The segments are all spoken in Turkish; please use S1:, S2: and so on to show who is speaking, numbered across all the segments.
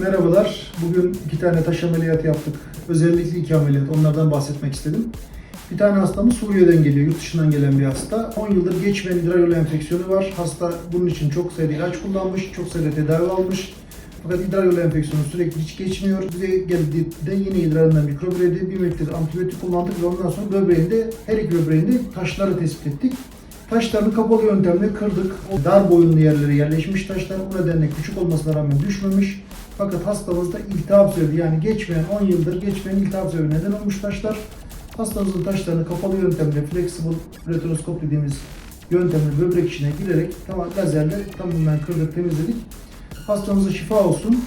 S1: merhabalar. Bugün iki tane taş ameliyatı yaptık. Özellikle iki ameliyat. Onlardan bahsetmek istedim. Bir tane hastamız Suriye'den geliyor, yurt dışından gelen bir hasta. 10 yıldır geçmeyen idrar yolu enfeksiyonu var. Hasta bunun için çok sayıda ilaç kullanmış, çok sayıda tedavi almış. Fakat idrar yolu enfeksiyonu sürekli hiç geçmiyor. Bize geldiğinde yine idrarından mikrop üredi. Bir müddet antibiyotik kullandık ve ondan sonra böbreğinde, her iki böbreğinde taşları tespit ettik. Taşlarını kapalı yöntemle kırdık. O dar boyunlu yerlere yerleşmiş taşlar. O nedenle küçük olmasına rağmen düşmemiş. Fakat hastamızda iltihap sebebi yani geçmeyen 10 yıldır geçmeyen iltihap sebebi neden olmuş taşlar. Hastamızın taşlarını kapalı yöntemle flexible retroskop dediğimiz yöntemle böbrek içine girerek tamam lazerle tamamen kırdık temizledik. Hastamıza şifa olsun.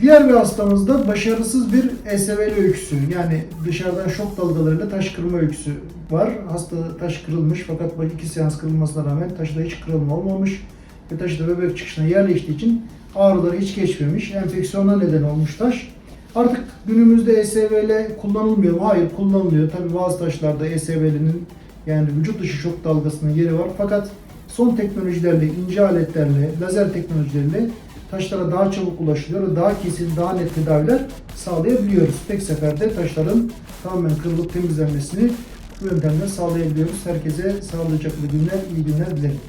S1: Diğer bir hastamızda başarısız bir ESVL öyküsü yani dışarıdan şok dalgalarıyla taş kırma öyküsü var. Hasta taş kırılmış fakat iki seans kırılmasına rağmen taşta hiç kırılma olmamış ve taşı da böbrek çıkışına yerleştiği için ağrıları hiç geçmemiş. Enfeksiyona neden olmuş taş. Artık günümüzde ESVL kullanılmıyor mu? Hayır kullanılıyor. Tabii bazı taşlarda ESVL'nin yani vücut dışı şok dalgasının yeri var. Fakat son teknolojilerle, ince aletlerle, lazer teknolojileriyle taşlara daha çabuk ulaşılıyor ve daha kesin, daha net tedaviler sağlayabiliyoruz. Tek seferde taşların tamamen kırılıp temizlenmesini bu yöntemle sağlayabiliyoruz. Herkese sağlıcaklı günler, iyi günler dilerim.